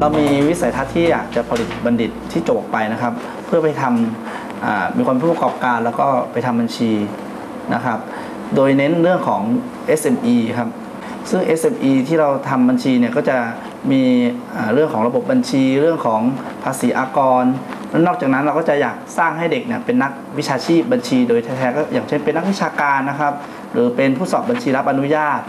เรามีวิสัยทัศน์ที่อยากจะผลิตบัณฑิตที่จบออกไปนะครับ เพื่อไปทำมีความผู้ประกอบการแล้วก็ไปทำบัญชีนะครับ โดยเน้นเรื่องของ SME ครับซึ่ง SME ที่เราทำบัญชีเนี่ยก็จะมีเรื่องของระบบบัญชี เรื่องของภาษีอากรแล้วนอกจากนั้นเราก็จะอยากสร้างให้เด็กเนี่ยเป็นนักวิชาชีพบัญชี โดยแท้ๆก็อย่างเช่นเป็นนักวิชาการนะครับ หรือเป็นผู้สอบบัญชีรับอนุญาต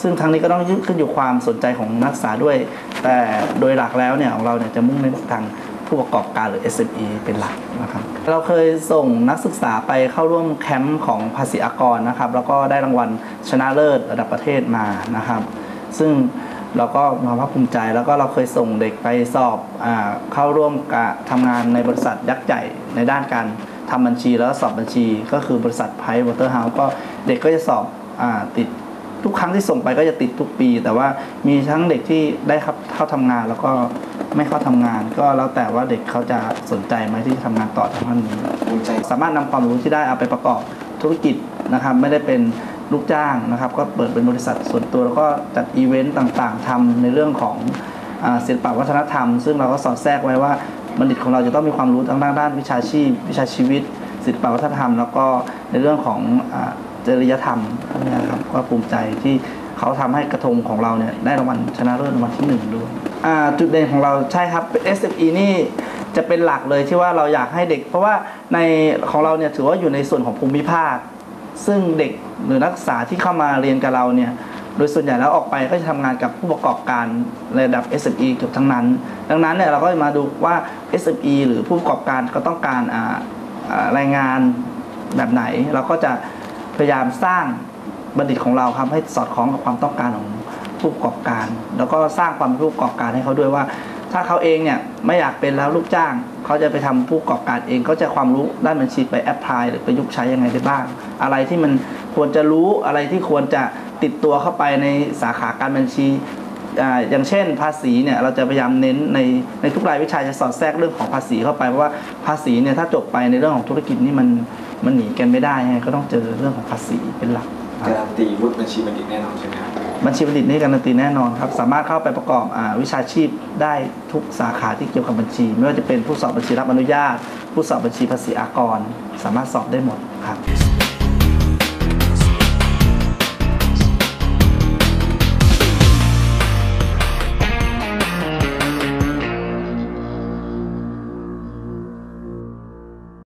ซึ่งทั้งนี้ก็ต้องขึ้นอยู่ความสนใจของนักศึกษาด้วย แต่โดยหลักแล้วเนี่ยของเราเนี่ยจะมุ่งเน้นทางผู้ประกอบการหรือ SME เป็นหลักนะครับเราเคยส่งนักศึกษาไปเข้าร่วมแคมป์ของภาษีอากรนะครับ แล้วก็ได้รางวัลชนะเลิศระดับประเทศมานะครับ ซึ่งเราก็มีความภาคภูมิใจ แล้วก็เราเคยส่งเด็กไปสอบอเข้าร่วมกับทำงานในบริษัทยักษ์ใหญ่ในด้านการทำบัญชีแล้วสอบบัญชี ก็คือบริษัทไพร์วอเตอร์เฮาส์ก็เด็กก็จะสอบอติด ทุกครั้งที่ส่งไปก็จะติดทุกปี แต่ว่ามีทั้งเด็กที่ได้ครับเข้าทำงานแล้วก็ไม่เข้าทำงาน ก็แล้วแต่ว่าเด็กเขาจะสนใจไหมที่จะทำงานต่อทางด้านนี้สามารถนำความรู้ที่ได้เอาไปประกอบธุรกิจนะครับไม่ได้เป็นลูกจ้างนะครับ ก็เปิดเป็นบริษัทส่วนตัว แล้วก็จัดอีเวนต์ต่างๆทำในเรื่องของศิลปวัฒนธรรม ซึ่งเราก็สอดแทรกไว้ว่าบัณฑิตของเราจะต้องมีความรู้ทั้งด้านวิชาชีพ วิชาชีวิตศิลปวัฒนธรรม แล้วก็ในเรื่องของ จริยธรรมเนี้ยครับก็ภูมิใจที่เขาทำให้กระทงของเราเนี่ยได้รางวัลชนะเลิศรางวัลที่หนึ่งด้วยจุดเด่นของเราใช่ครับ SME นี่จะเป็นหลักเลยที่ว่าเราอยากให้เด็ก เพราะว่าในของเราเนี่ยถือว่าอยู่ในส่วนของภูมิภาค ซึ่งเด็กหรือนักศึกษาที่เข้ามาเรียนกับเราเนี่ยโดยส่วนใหญ่แล้วออกไปก็จะทำงานกับผู้ประกอบการระดับ SME เกือบทั้งนั้น ดังนั้นเนี่ยเราก็มาดูว่า SME หรือผู้ประกอบการก็ต้องการรายงานแบบไหน เราก็จะ พยายามสร้างบัณฑิตของเราครับให้สอดคล้องกับความต้องการของผู้ประกอบการ แล้วก็สร้างความผู้ประกอบการให้เขาด้วยว่า ถ้าเขาเองเนี่ยไม่อยากเป็นแล้วลูกจ้าง เขาจะไปทำผู้ประกอบการเองก็จะความรู้ด้านบัญชีไปแอพพลายหรือประยุกต์ใช้ยังไงได้บ้าง อะไรที่มันควรจะรู้อะไรที่ควรจะติดตัวเข้าไปในสาขาการบัญชีอย่างเช่นภาษีเนี่ยเราจะพยายามเน้นในในทุกรายวิชาจะสอดแทรกเรื่องของภาษีเข้าไปเพราะว่าภาษีเนี่ยถ้าจบไปในเรื่องของธุรกิจนี่มัน มันหนีกันไม่ได้ไงก็ต้องเจอเรื่องของภาษีเป็นหลักครับการันตีวุฒิบัญชีบัณฑิตแน่นอนใช่ไหมครับบัญชีบัณฑิตนี่การันตีแน่นอนครับ สามารถเข้าไปประกอบอาวิชาชีพได้ทุกสาขาที่เกี่ยวกับบัญชี ไม่ว่าจะเป็นผู้สอบบัญชีรับอนุญาต ผู้สอบบัญชีภาษีอากร สามารถสอบได้หมดครับ